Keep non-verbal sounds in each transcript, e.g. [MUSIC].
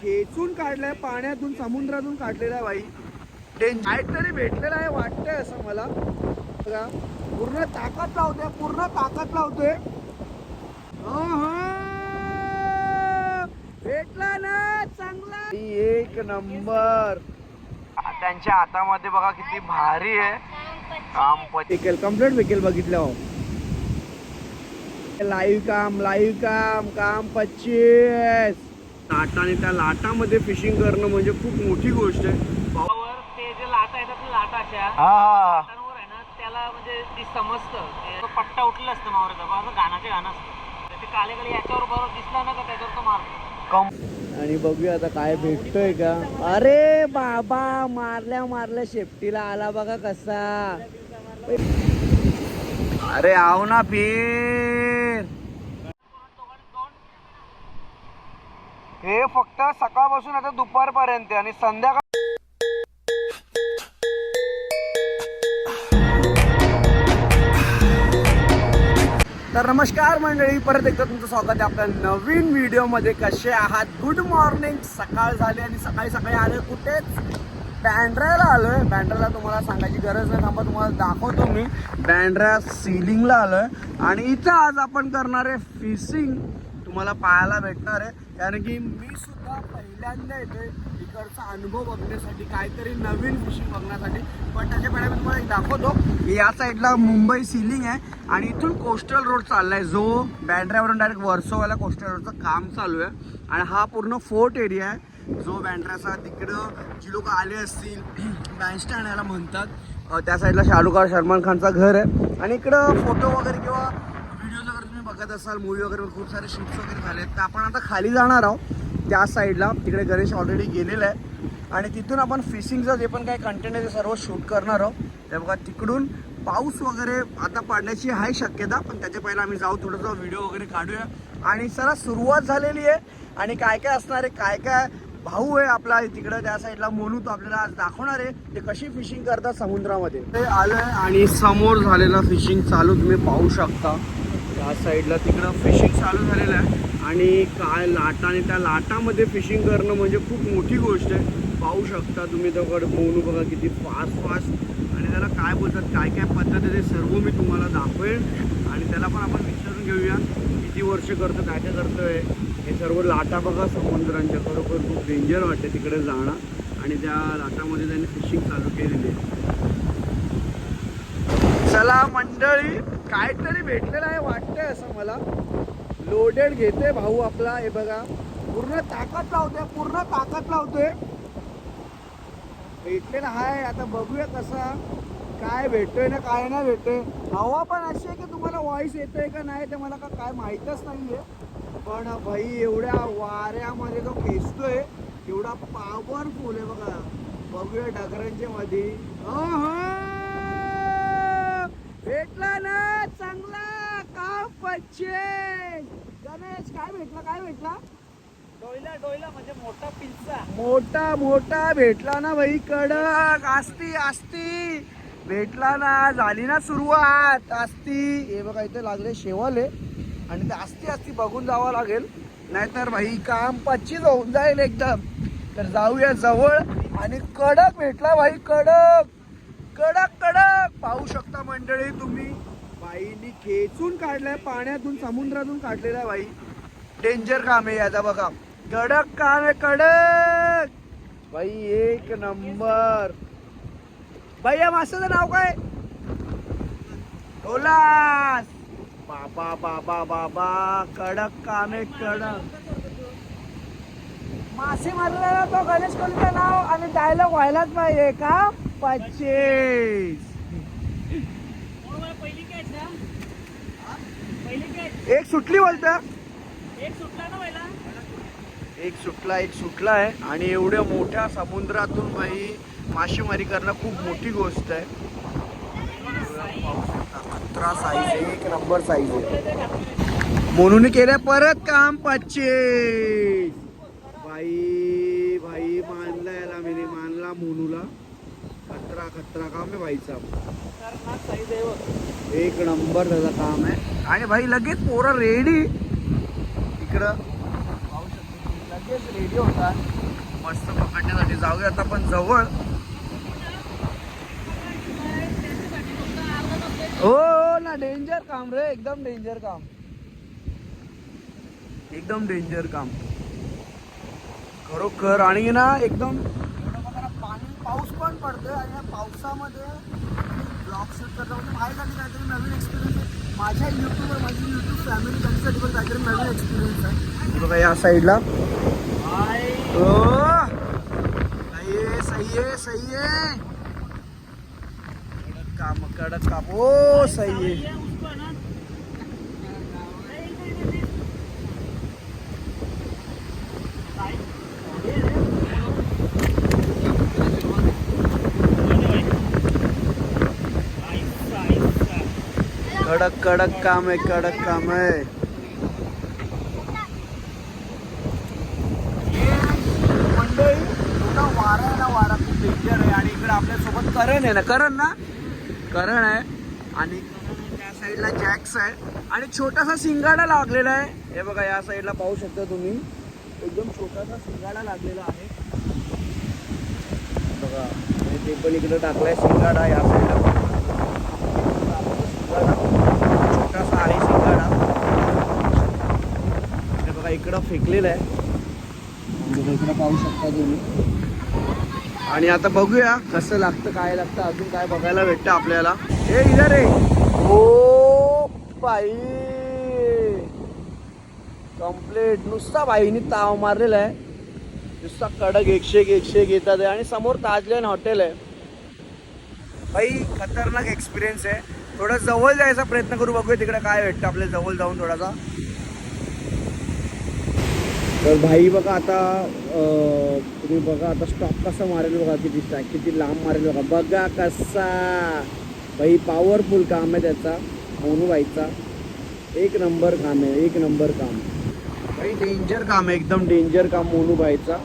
खेचून काढलाय पाण्यातून समुद्रातून काढलेला आहे भाई डेंजर काहीतरी भेटलेलं आहे वाटतंय असं मला. बघा पूर्ण ताकद लावतोय पूर्ण ताकद लावतोय. अहं. भेटला ना चांगला. एक नंबर. त्यांच्या हातामध्ये बघा किती भारी आहे. काम पिकेल कंप्लीट पिकेल बघितलं लाईव्ह काम लाईव्ह काम काम पच्चीस. लाटा आणि त्या लाटामध्ये फिशिंग करणं म्हणजे खूप मोठी गोष्ट आहे. ते जे लाटा येतात ना लाटा अशा हा हा लाटांवर आहे ना त्याला म्हणजे ती समजतं. पट्टा उठलेला असतं मावराचा बघा असं गाण्याचे गाणं असतं. ते काले काले याच्यावर बरोबर दिसला ना का त्याच्यावर तो मारतो कम आणि बघूया आता काय भेटतोय का? अरे बाबा मारल्या मारल्या शेपटीला आला बघा कसा. अरे आव ना पीर हे फक्त सकाळपासून आता दुपारपर्यंत आणि संध्याकाळ तर नमस्कार मंडळी परत एकदा तुमचं स्वागत आहे आपल्या नवीन व्हिडिओमध्ये. कसे आहात? गुड मॉर्निंग सकाळ झाली आणि सकाळी सकाळी आलोय. कुठेच बँड्राला आलोय. बँड्राला तुम्हाला सांगायची गरज नाही. थांबा तुम्हाला दाखवतो मी. बँड्रा सिलिंगला आलोय. आणि इथं आज आपण करणार आहे फिशिंग. तुम्हाला पाहायला भेटणार आहे. कारण की मी सुद्धा पहिल्यांदा येतोय इकडचा अनुभव बघण्यासाठी काहीतरी नवीन फिशिंग बघण्यासाठी. पण त्याच्या पहिला मी तुम्हाला एक दाखवतो. की या साईडला मुंबई सिलिंग आहे आणि इथून कोस्टल रोड चाललाय. जो बँड्रावरून डायरेक्ट वर्सोवाला कोस्टल रोडचं काम चालू आहे. आणि हा पूर्ण फोर्ट एरिया आहे. जो बँड्राचा तिकडं जी लोक आले असतील [CLEARS THROAT] बँडस्टँड याला म्हणतात. त्या साईडला शाहरुख खान सलमान खानचा घर आहे. आणि इकडं फोटो वगैरे किंवा बघत असाल मूवी वगैरे खूप सारे शूट्स वगैरे झाले आहेत. तर आपण आता खाली जाणार आहोत त्या साईडला तिकडे गणेश ऑलरेडी गेलेला आहे. आणि तिथून आपण फिशिंगचं जे पण काही कंटेंट आहे ते सर्व शूट करणार आहोत. ते बघा तिकडून पाऊस वगैरे आता पडण्याची आहे शक्यता पण त्याच्या पहिला आम्ही जाऊ थोडंसं व्हिडिओ वगैरे काढूया. आणि चला सुरुवात झालेली आहे. आणि काय काय असणार आहे काय काय भाऊ आहे आपला तिकडं त्या साईडला मोनू तो आपल्याला आज दाखवणार आहे ते कशी फिशिंग करतात समुद्रामध्ये. ते आलं आणि समोर झालेलं फिशिंग चालू तुम्ही पाहू शकता. त्या साईडला तिकडं फिशिंग चालू झालेलं आहे. आणि काय लाटा आणि त्या लाटामध्ये फिशिंग करणं म्हणजे खूप मोठी गोष्ट आहे. पाहू शकता तुम्ही त्याकडे मोनू बघा किती फास्ट फास्ट आणि त्याला काय बोलतात काय काय पद्धत आहे ते सर्व मी तुम्हाला दाखवेन आणि त्याला पण आपण विचारून घेऊया किती वर्ष करतो काय काय करतोय. हे सर्व लाटा बघा समुद्रांच्या. खरोखर खूप डेंजर वाटते तिकडे जाणं. आणि त्या लाटामध्ये त्यांनी फिशिंग चालू केलेली आहे. चला मंडळी काहीतरी भेटलेलं आहे वाटतंय असं मला. लोडेड घेते भाऊ आपला हे बघा. पूर्ण ताकद लावतोय पूर्ण ताकद लावतोय. भेटलेला आहे आता बघूया कसा काय भेटतोय ना काय नाही भेटतोय. हवा पण अशी आहे की तुम्हाला व्हॉइस येतोय का नाही ते मला का काय माहीतच नाहीये. पण भाई एवढ्या वाऱ्यामध्ये तो खेचतोय. एवढा पॉवरफुल आहे बघा. बघूया डगरांच्या मध्ये हा भेटला ना चांगला का पच्चे गणेश काय भेटला काय भेटला? डोयला डोयला म्हणजे मोठा पिंचा मोठा मोठा भेटला ना भाई कडक. असती असती भेटला ना झाली ना सुरुवात. असती हे बघा इथे लागले शेवाले. आणि ते असती असती बघून जावं लागेल. नाहीतर भाई काम पच्चीस होऊन जाईल एकदम. तर जाऊया जवळ. आणि कडक भेटला भाई कडक. कडक कडक पाहू शकता मंडळी तुम्ही. बाईनी खेचून काढलाय पाण्यातून समुद्रातून काढलेला बाई. डेंजर काम आहे याचा बघा. कडक काम आहे कडक. बाई एक नंबर. बाई या माशाचं नाव काय? ओलास बाबा बाबा बाबा कडक काम आहे कडक. मासे मारलेला तो गणेश कोलीचं नाव आणि डायलॉग व्हायलाच पाहिजे का? पच्चीस एक सुटली बोलता? एक सुटला ना पहिला. एक सुटला एक सुटला आहे. आणि एवढ्या मोठ्या समुद्रातून बाई मासेमारी करणं खूप मोठी गोष्ट आहे. अठरा साईज आहे एक नंबर साईज आहे. म्हणून केलं परत काम पच्चीस. बाई भाई मानला याला मी मानला मोनूला. खतरा खतरा काम आहे भाईचा. खतरनाक साईज आहे बघ. एक नंबर त्याचं काम आहे. आणि भाई लगेच पोरं रेडी इकडं. पाहू शकतो लगेच रेडी होता. मस्त पकडण्यासाठी. जाऊया आता पण जवळ. हो हो ना डेंजर काम रे. एकदम डेंजर काम. एकदम डेंजर काम. खरोखर. आणि ना एकदम पाऊस पण पडतोय आणि या पावसामध्ये ब्लॉग शूट करता म्हणजे माझ्यासाठी काहीतरी नवीन एक्सपिरियन्स आहे. माझ्या युट्यूबवर माझी युट्यूब फॅमिली त्यांच्यासाठी पण काहीतरी नवीन एक्सपिरियन्स आहे. बघा या साईडला सही आहे सही आहे कडक काम कडक काम. ओ सही आहे कडक कडक काम आहे कडक काम आहे. वारा आहे ना वारा खूप डेंजर आहे आणि इकडे आपल्यासोबत करण आहे ना. करण ना? करण आहे आणि त्या साईडला जॅक्स आहे. आणि छोटासा सिंगाडा लागलेला आहे. हे बघा या साईडला पाहू शकता तुम्ही. एकदम छोटासा सिंगाडा लागलेला आहे. बघा ते पण इकडे टाकलाय सिंगाडा या साईडला सिंगाडा छोटासा आहे सिंगाडा हे बघा इकडं फेकलेलं आहे. इकडं पाहू शकता तुम्ही आणि आता बघूया कसं लागतं काय लागतं अजून काय बघायला भेटतं आपल्याला. हे इधर रे हो बाई. कंप्लीट नुसता बाईनी ताव मारलेला आहे. नुसता कडक एकशे एक एकशे एक येतात आहे. आणि समोर ताजलेन हॉटेल आहे. बाई खतरनाक एक्सपिरियन्स आहे. थोडं जवळ जायचा प्रयत्न करू. बघूया तिकडे काय भेटतं आपल्या जवळ जाऊन थोडासा. तर भाई बघा आता तुम्ही बघा आता स्टॉप कसा मारेल बघा किती स्टॅक किती लांब मारेल बघा. बघा कसा भाई पॉवरफुल काम आहे त्याचा मोनू भाईचा एक नंबर काम आहे एक नंबर काम. भाई डेंजर काम आहे एकदम डेंजर काम मोनू भाईचा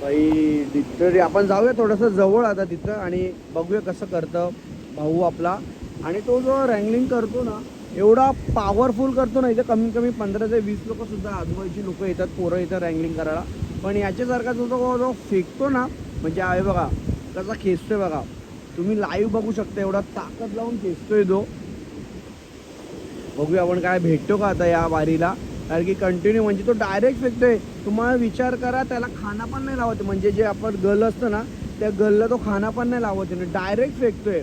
भाई तिथं आपण जाऊया थोडंसं जवळ आता तिथं आणि बघूया कसं करतं भाऊ आपला. आणि तो जो रँगलिंग करतो ना एवढा पॉवरफुल करतो ना इथं कमीत कमी पंधरा ते वीस लोकंसुद्धा आजूबाजूची लोकं येतात पोरं येतात रँगलिंग करायला. पण याच्यासारखा जो तो जो फेकतो ना म्हणजे आहे बघा कसा खेचतोय बघा. तुम्ही लाईव्ह बघू शकता एवढा ताकद लावून खेचतोय तो. बघूया आपण काय भेटतो का आता या वारीला. कारण की कंटिन्यू म्हणजे तो डायरेक्ट फेकतोय. तुम्हाला विचार करा त्याला खाना पण नाही लावत. म्हणजे जे आपण गल असतं ना त्या गलला तो खाना पण नाही लावत. डायरेक्ट फेकतोय.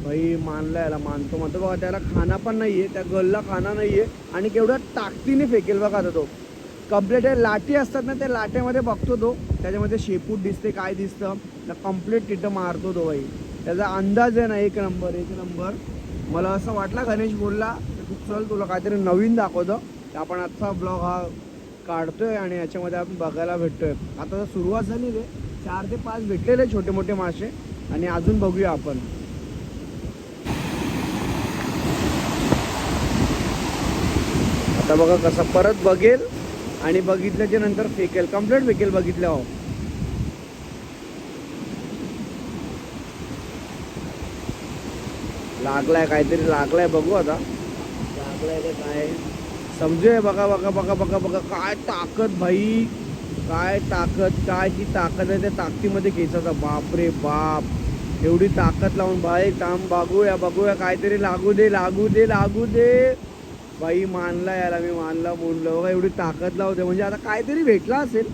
भाई मानला याला मानतो. म्हणतो बघा त्याला खाना पण नाही आहे त्या गलला खाना नाही आहे आणि केवढ्या ताकदीने फेकेल बघा आता तो. कंप्लीट लाटी असतात ना त्या लाटेमध्ये बघतो तो. त्याच्यामध्ये शेपूट दिसते काय दिसतं. कंप्लीट तिथं मारतो तो भाई. त्याचा अंदाज आहे ना एक नंबर एक नंबर मला असं वाटलं गणेश बोलला की चल तुला काहीतरी नवीन दाखवतो. आपण आजचा ब्लॉग हा काढतोय आणि याच्यामध्ये आपण बघायला भेटतोय. आता सुरुवात झाली रे. चार ते पाच भेटलेले छोटे मोठे मासे. आणि अजून बघूया आपण. आता बघा कसं परत बघेल आणि बघितल्याच्या नंतर फेकेल. कम्प्लेट फेकेल बघितल्या हो. लागलाय काहीतरी लागलाय बघू आता. लागलाय का काय? समजूय बघा बघा बघा बघा बघा. काय ताकद भाई. काय ताकद काय ती ताकद आहे त्या ताकदीमध्ये खेचाचा बाप रे बाप. एवढी ताकद लावून भाई काम बघूया बघूया. काहीतरी लागू दे लागू दे लागू दे. बाई मानला याला मी मानला बोललो बा एवढी ताकद लावते. म्हणजे आता काहीतरी भेटला असेल.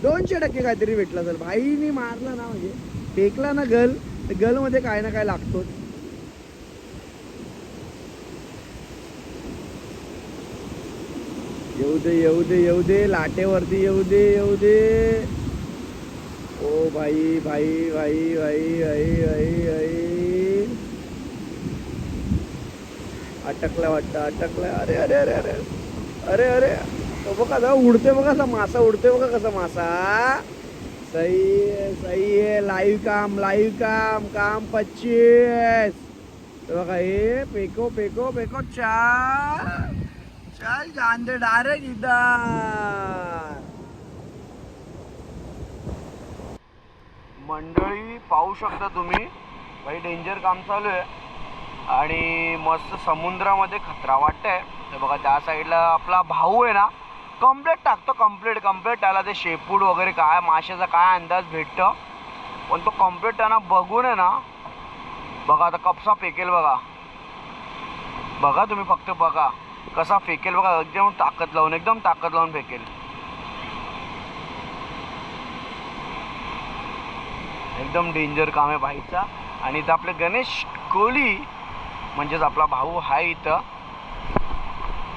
दोनशे टक्के काहीतरी भेटला असेल. भाईनी मारला ना म्हणजे. फेकला ना गल. तर गलमध्ये काय ना काय लागतोच. येऊ दे येऊ दे येऊ दे. लाटेवरती येऊ दे येऊ दे. ओ भाई भाई भाई भाई भाई भाई भाई अटकला वाटतं अटकला. अरे अरे अरे अरे. अरे अरे. तो बघा जा उडते बघा कसा मासा उडते बघा कसा मासा. सही आहे सही आहे. लाईव्ह काम लाईव्ह काम काम पच्चीस. बघा हे पेको पेको पेको चार चल जान डायरेक्ट इथं. मंडळी पाहू शकता तुम्ही. काही डेंजर काम चालू आहे. आणि मस्त समुद्रामध्ये खतरा वाटतंय. तर बघा त्या साईडला आपला भाऊ आहे ना कंप्लीट टाकतो कंप्लीट कंप्लीट त्याला ते शेपूड वगैरे काय माशाचा काय अंदाज भेटतं. पण तो कंप्लीट त्यांना बघून आहे ना बघा आता कपसा फेकेल बघा. बघा तुम्ही फक्त बघा कसा फेकेल बघा एकदम ताकद लावून एकदम ताकद लावून फेकेल. एकदम डेंजर काम आहे बाईचा आणि इथं आपले गणेश कोहली म्हणजेच आपला भाऊ आहे इथं.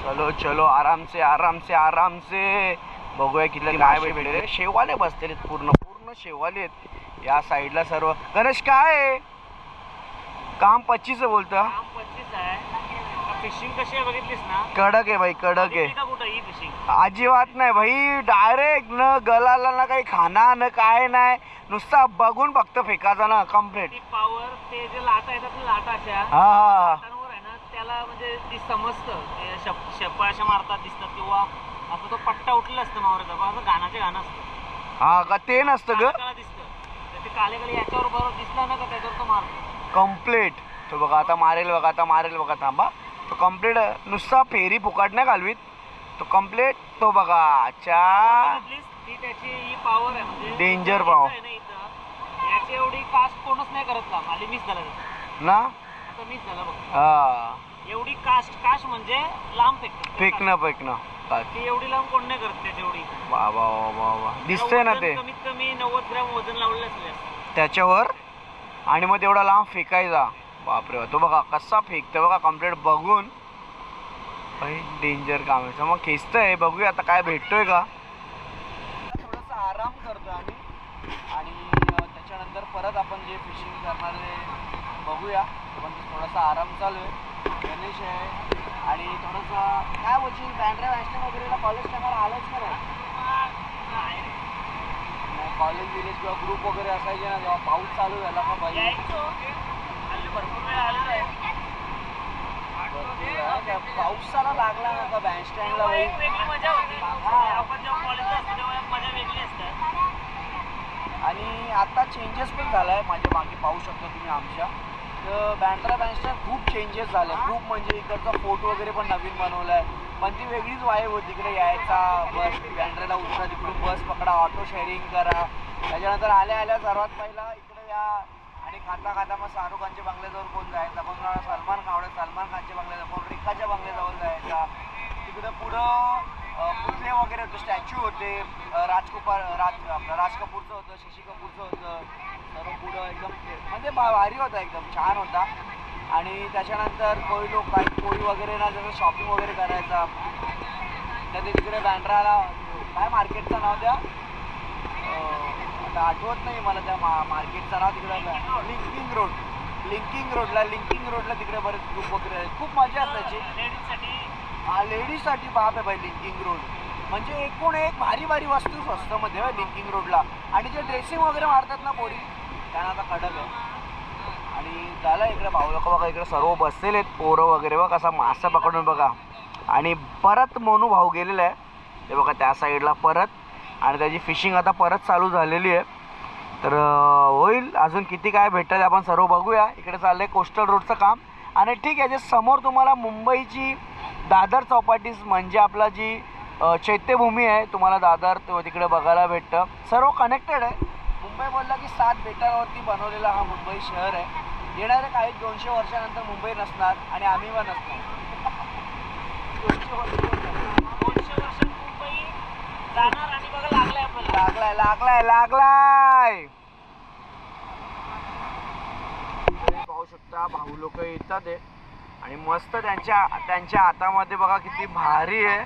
चलो चलो आराम से आराम से आराम से बघूया किती काय भेटले शेवाले बसलेले पूर्ण पूर्ण शेवाले आहेत. या साईडला सर्व. गणेश काय? काम पच्चीस बोलतं. फिशिंग कशी आहे बघितलीस ना? कडक आहे भाई कडक आहे. किती का कुठं ही फिशिंग अजिबात नाही भाई डायरेक्ट न गलाला ना काही खाना न काय नाही. नुसता बघून फक्त फेकायचा ना कंप्लीट ती पावर ते जे लाटा येतात ना लाटा अशा हा हा लाटांवर आहे ना त्याला म्हणजे ती समजतं. ते शप शप्पा अशा मारतात दिसतात किंवा असं तो पट्टा उठलेला असतं मावरचा पण असं गाण्याचे गाणं असतं. हा का ते नसतं ग? काळा दिसतं. तर ते काले काळे याच्यावर बरोबर दिसला ना का त्याच्यावर तो मारतो. कंप्लीट तो बघा आता मारेल बघा आता मारेल बघा थांबा. तो कंप्लीट नुसता फेरी फुकाट नाही घालवीत. तो कंप्लीट तो बघा अच्छा. बघितलीस? ती त्याची ही पॉवर आहे. म्हणजे इथं power. आहे ना इथं, याची एवढी कास्ट कोणच नाही करत का? खाली मिस झालं. ना? आता मिस झालं बघ. हा. एवढी कास्ट कास्ट म्हणजे लांब फेकतात. फेकणं फेकणं. ती एवढी लांब कोण नाही करत त्याची एवढी. वा वा वा वा वा. दिसतंय ना ते. कमीत कमी नव्वद ग्रॅम वजन लावलेलं असले त्याच्यावर? आणि मग तेवढा लांब फेकायचा. बापरे वा. तो बघा कसा फेकतो बघा कंप्लीट बघून. डेंजर काम आहे. मग खेचतंय बघूया आता काय भेटतोय का. थोडासा आराम करतो आम्ही. आणि त्याच्यानंतर परत आपण जे फिशिंग करणार आहे बघूया. पण थोडासा आराम चालू आहे. गणेश आहे. आणि थोडंसं काय बोलशील बँड्रा वॅस्टर्न वगैरेला कॉलेज टायमाला आलंच का नाही? कॉलेज विलेज किंवा ग्रुप वगैरे असायचे ना जेव्हा पाऊस चालू झाला का बाई. भरपूर वेळ आलेलो आहे. भरपूर आहे. त्या पावसाला लागला ना का बँड स्टँडला तेव्हा बाई एक वेगळी मजा होती. आपण जेव्हा कॉलेजला असतो तेव्हा मजा वेगळी असते. आणि आता चेंजेस पण झाला आहे माझ्या मागे पाहू शकता तुम्ही आमच्या. तर बँड्रा बँडस्टँड खूप चेंजेस झाले. खूप म्हणजे इकडचा फोट वगैरे पण नवीन बनवला आहे पण ती वेगळीच वाईब होती. इकडे यायचा बस. बँड्राला उतरा तिकडून बस पकडा. ऑटो शेअरिंग करा. त्याच्यानंतर आल्या आल्या सर्वात पहिला इकडे या आणि खाता खाता मग शाहरुख खानच्या बंगल्याजवळ कोण जायचा? कोण सलमान खावडे सलमान खानच्या बंगल्याजवळ. कोण रिकाच्या बंगल्याजवळ जायचा? तिकडं पुढं अ, पुतळे वगैरे होते? स्टॅच्यू होते. अ, राज आपलं राज कपूरचं होतं शशी कपूरचं होतं. सर्व पुढं एकदम म्हणजे भारी होता एकदम छान होता. आणि त्याच्यानंतर कोळी लोक काही कोळी वगैरे ना जसं शॉपिंग वगैरे करायचा. त्या तिकडे बँड्राला काय मार्केटचं नाव त्या? आठवत नाही मला त्या मा मार्केटचं नाव तिकडे लिंकिंग रोड लिंकिंग रोडला लिंकिंग रोडला तिकडे बरेच ग्रुप वगैरे आहेत. खूप मजा असायची. लेडीजसाठी हा लेडीजसाठी बाप आहे भाई लिंकिंग रोड म्हणजे एकूण एक भारी भारी वस्तू स्वस्तमध्ये आहे लिंकिंग रोडला आणि जे ड्रेसिंग वगैरे मारतात ना पोरी त्यांना आता कडक आहे. आणि झालं इकडे भाऊ लोक बघा इकडे सर्व बसलेले आहेत पोरं वगैरे बघा असा मासा पकडून बघा. आणि परत मोनू भाऊ गेलेला आहे. ते बघा त्या साईडला परत आणि त्याची फिशिंग आता परत चालू झालेली आहे. तर होईल. अजून किती काय भेटतं आपण सर्व बघूया. इकडे चाललंय कोस्टल रोडचं काम. आणि ठीक आहे जे समोर तुम्हाला मुंबईची दादर चौपाटीस म्हणजे आपला जी चैत्यभूमी आहे तुम्हाला दादर तो तिकडे बघायला भेटतं. सर्व कनेक्टेड आहे. मुंबई बोलला की सात बेटावरती बनवलेला हा मुंबई शहर आहे. येणाऱ्या काही दोनशे वर्षानंतर मुंबई नसणार आणि आम्ही पण नसणार दोनशे वर्ष दोनशे वर्ष मुंबई जाणार आणि बघा लागलाय लागलाय लागलाय पाहू शकता भाऊ लोक येतात आणि मस्त त्यांच्या त्यांच्या हातामध्ये बघा किती भारी आहे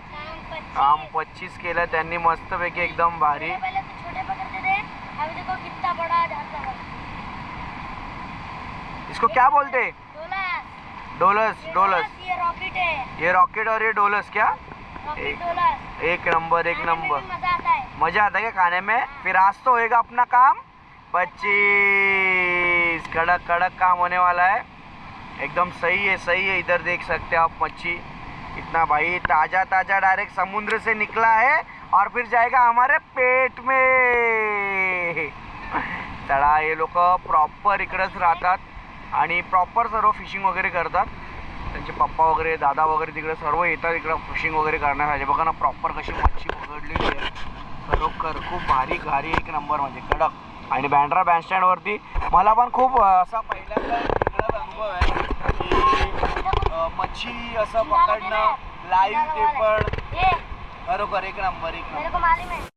काम पच्चीस केलं त्यांनी मस्तपैकी एकदम भारी. इसको क्या बोलते? डोलस. डोलस ये रॉकेट है. और ये डोलस क्या? एक- एक नंबर एक नंबर. मजा आता है मजा आता है क्या खाने में? फिर आज तो होएगा अपना काम। पच्चीस। कड़क कड़क काम होने वाला है। एकदम सही है सही है। इधर देख सकते हो आप मच्छी। इतना भाई ताज़ा ताज़ा डायरेक्ट समुद्र से निकला है और फिर जाएगा हमारे पेट में। चला हे लोक प्रॉपर इकडंच राहतात। आणि प्रॉपर सर्व फिशिंग वगैरे करतात। त्यांचे पप्पा वगैरे दादा वगैरे तिकडे सर्व येतात इकडं फिशिंग वगैरे करण्यासाठी. बघा ना प्रॉपर कशी मच्छी पकडलेली आहे. खरोखर खूप भारी भारी एक नंबर म्हणजे कडक. आणि बँड्रा बँडस्टँडवरती मला पण खूप असा पहिल्यांदा वेगळाच अनुभव आहे की मच्छी असं पकडणं लाईव्ह ते पण खरोखर एक नंबर एक नंबर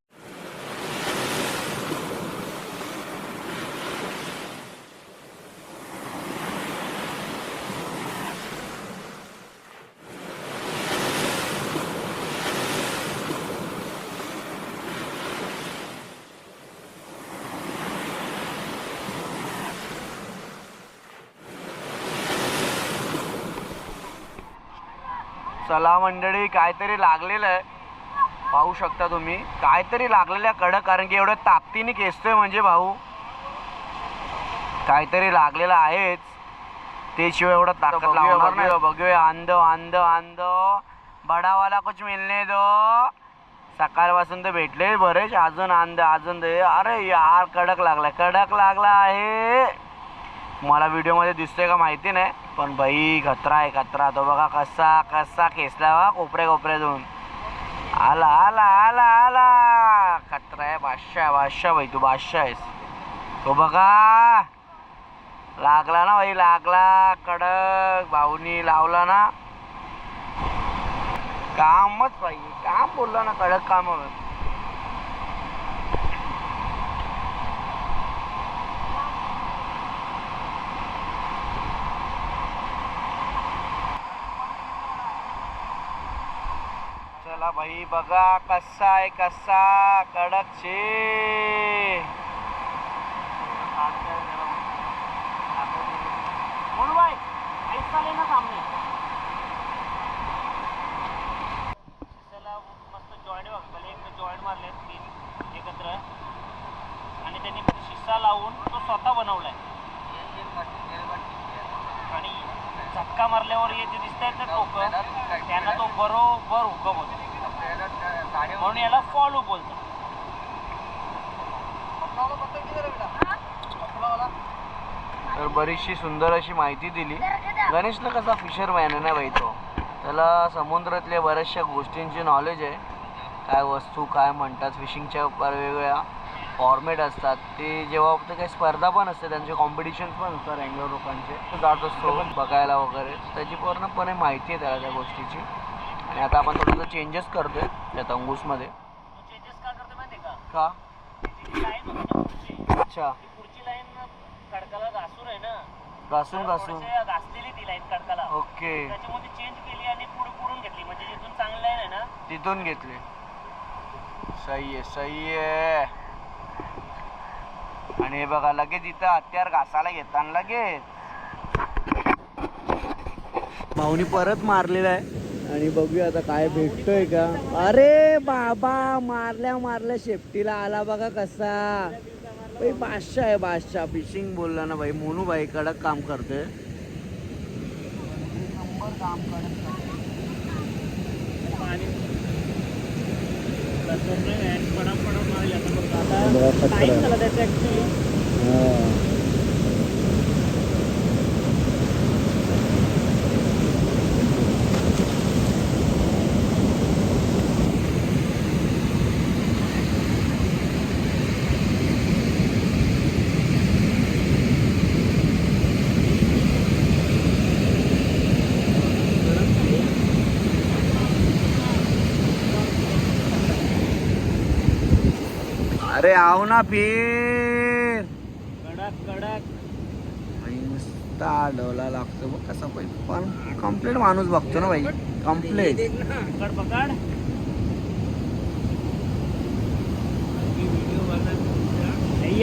चला मंडळी काहीतरी लागलेलं आहे. पाहू शकता तुम्ही. काहीतरी लागलेलं आहे कडक कारण की एवढ्या ताकदीने खेचतोय म्हणजे भाऊ. काहीतरी लागलेलं आहेच. ते शिवाय एवढं ताकद लावणार नाही. बघूया. आंद आंद आंद बडावाला कुछ मिळणे दो. सकाळपासून तर भेटले बरेच. अजून आंद अजून दे. अरे यार कडक लागला कडक लागला आहे. मला व्हिडिओमध्ये दिसतंय का माहिती नाही पण बाई खतरा आहे खतरा. तो बघा कसा कसा खेचला बा कोपऱ्या कोपऱ्यातून आला आला आला आला. खतरा आहे बादशाह आहे, बादशाह भाई तू बादशाह आहेस. तो बघा. लागला ना भाई लागला. कडक भाऊनी लावला ना. कामच पाहिजे काम बोलला ना कडक काम. भाई बघा कसा आहे कसा कडक शे बोल भाई ऐसा लेना सामने त्याला मस्त जॉईंट बघ पहिले एक जॉईंट मारले तीन एकत्र आणि त्यांनी शिस्सा लावून तो स्वतः बनवलाय आणि झटका मारल्यावर हे जे दिसत आहेत ना टोकं त्यांना तो बरोबर हुकम होतो म्हणून बोलतो. तर बरीचशी सुंदर अशी माहिती दिली. गणेशला कसा फिशरमॅन आहे ना बाई तो? त्याला समुद्रातल्या बऱ्याचशा गोष्टींची नॉलेज आहे. काय वस्तू काय म्हणतात फिशिंगच्या वेगवेगळ्या फॉर्मेट असतात. ते जेव्हा ते काही स्पर्धा पण असते त्यांचे कॉम्पिटिशन पण असतात रँगलोर लोकांचे. तो जात असतो बघायला वगैरे. त्याची पूर्णपणे माहिती आहे त्याला त्या गोष्टीची. आणि आता आपण थोडंसं चेंजेस करतोय त्या तंगूसमध्ये तो चेंजेस का करतो माहिती आहे का? लाईन अच्छा. पुढची लाईन कडकाला घासून आहे ना घासून. घासून घासलेली ती लाईन कडकाला ओके त्याच्यामध्ये चेंज केली आणि पुढे पुढून घेतली म्हणजे जिथून चांगली लाईन आहे ना तिथून घेतले. सही आहे सही आहे. आणि हे बघा लगेच इथं हत्यार घासायला घेताना लगेच. भाऊनी परत मारलेला आहे. आणि बघूया आता काय भेटतोय का? अरे बाबा मारल्या मारल्या शेपटीला आला बघा कसा. भाई बादशाह आहे बादशाह. फिशिंग बोलला ना भाई मोनू भाई कडक काम करतोय. काम करत अरे आव ना फिर। कडक कडक. नुसता डोला लागतो बघ कसा पाहिजे पण कंप्लीट माणूस बघतो ना भाई. कंप्लीट पकड पकड.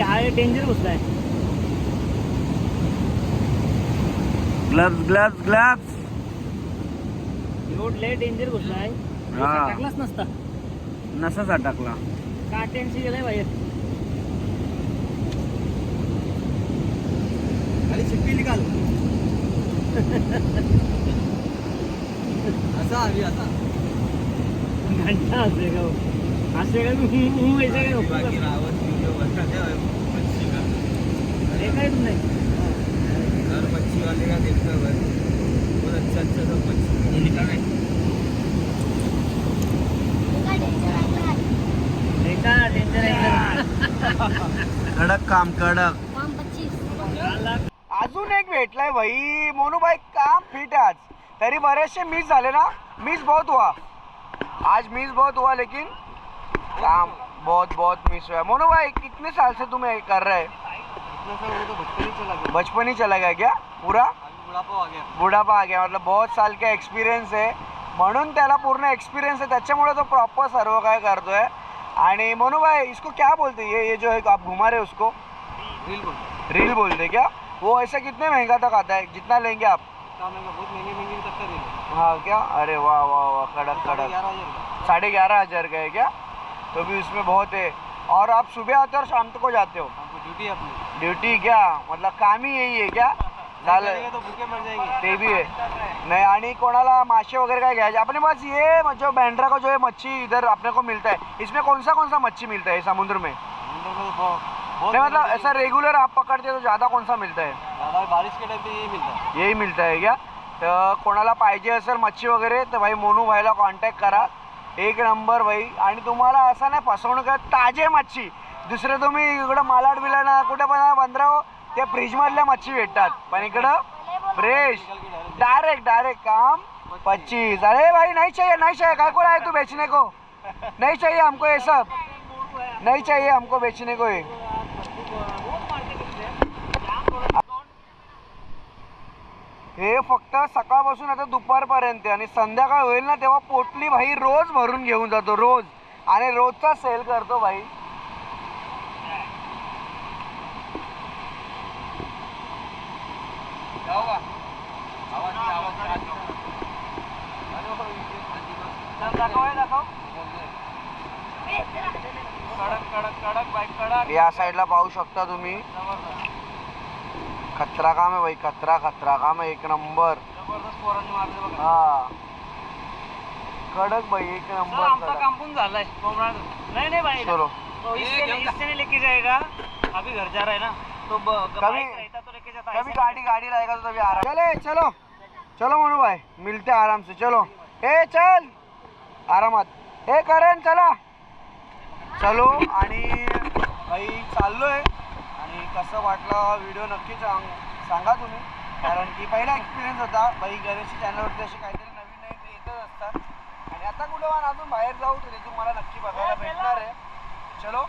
आहे डेंजर घुसलाय ग्लव्स ग्लव्स ग्लव्स एवढ लय डेंजर घुसलाय हा. टाकलाच नसता. नसाच टाकला. काट्यांशी गेलाय बाहेर खाली शिट्टी निकाल. असा हवी असा. घंटा असे का असे का तू हू. हू ऐसे काय हे काय तुम्ही मच्छी वाले का देखता काय आहे कडक काम कडक. अजून एक भेटलाय भाई. मोनूभाई काम फिट आज. तरी बरेचसे मिस झाले ना? मिस बहुत हुआ. आज मिस बहुत हुआ लेकिन काम बहुत बहुत मिस हुआ. मोनू भाई कितने साल से तुम ये कर रहे हो? बचपन ही चला गया क्या? पूरा? बुढ़ापा आ गया. मतलब बहुत साल का एक्सपिरियन्स आहे म्हणून त्याला पूर्ण एक्सपिरियन्स आहे. त्याच्यामुळे तो प्रॉपर सर्व काय करतोय. आणि मोनू भाई इसको क्या बोलते हैं? ये ये जो है आप घुमा रहे हो उसको? रील बोलते क्या? वो ऐसा कितने महँगा तक आता है? जितना लेंगे आप? हाँ। क्या? अरे वाह वाह वाह कड़क कड़क। साढ़े ग्यारह हज़ार का। है क्या? तो भी उसमें बहुत है। और आप सुबह आते हो और शाम तक को जाते हो? ड्यूटी ड्यूटी क्या? मतलब काम ही यही है क्या? ते भी है। नहीं आणि कोणाला मासे वगैरह काय घ्यायचे? अपने पास ये जो बैंड्रा का जो है मच्छी इधर अपने को मिलता है। इसमें कौन सा कौन सा मच्छी मिलता है समुद्र में? नहीं मतलब ऐसा रेगुलर आप पकड़ते तो ज़्यादा कौन सा मिलता है? बारिश के टाइम पे यही मिलता है। यही मिळतं आहे का तर कोणाला पाहिजे असेल मच्छी वगैरे तर भाई मोनू भाईला कॉन्टॅक्ट करा। एक नंबर भाई। आणि तुम्हाला असं नाही फसवणूक ताजे मच्छी. दुसरे तुम्ही इकडं मालाड बिलाड कुठे पण बंदराव त्या फ्रीज मधल्या मच्छी भेटतात. पण इकडं फ्रेश डायरेक्ट डायरेक्ट काम. पच्चीस. अरे भाई नहीं चाहिए नहीं चाहिए. काय को आहे तू बेचने को? नहीं चाहिए हमको ये सब. नहीं चाहिए हमको बेचने को ये. हे फक्त सकाळपासून आता दुपारपर्यंत आहे. आणि संध्याकाळ होईल ना तेव्हा पोटली भाई रोज भरून घेऊन जातो रोज. आणि रोजचा सेल करतो भाई. या साईडला पाहू शकता तुम्ही. खतरा काम आहे भाई खतरा खतरा काम आहे. एक नंबर. हा. कडक भाई एक सर नंबर आमचा कडक. काम पण झालाय कोमरा नहीं नहीं भाई चलो तो इससे इससे नहीं लेके जाएगा अभी घर जा रहा है ना. तो ब- कभी- बाइक रहता तो लेके जाता कभी ऐसे गाड़ी गाड़ी रहेगा तो तभी आराम चले चलो. चलो मनु भाई मिलते हैं आराम से चलो. ए चल. आरामात. ए करण चला. चलो आणि भाई चाललोय. आणि कसं वाटलं व्हिडिओ नक्की सांग तुम्ही. कारण की पहिला एक्सपिरियन्स होता. भाई गणेशची चॅनलवरती असे काहीतरी नवीन नवीन ते येतच असतात. आणि आता कुठे पण अजून बाहेर जाऊ तर ते तुम्हाला नक्की बघायला भेटणार आहे. चलो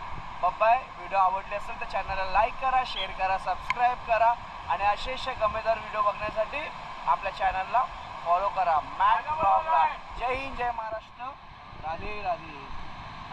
बाय व्हिडिओ आवडले असेल तर चॅनलला लाईक करा शेअर करा सबस्क्राईब करा. आणि असेच गमेदार व्हिडिओ बघण्यासाठी आपल्या चॅनलला फॉलो करा. मॅट ब्लॉगला जय हिंद जय महाराष्ट्र. राधे राधे.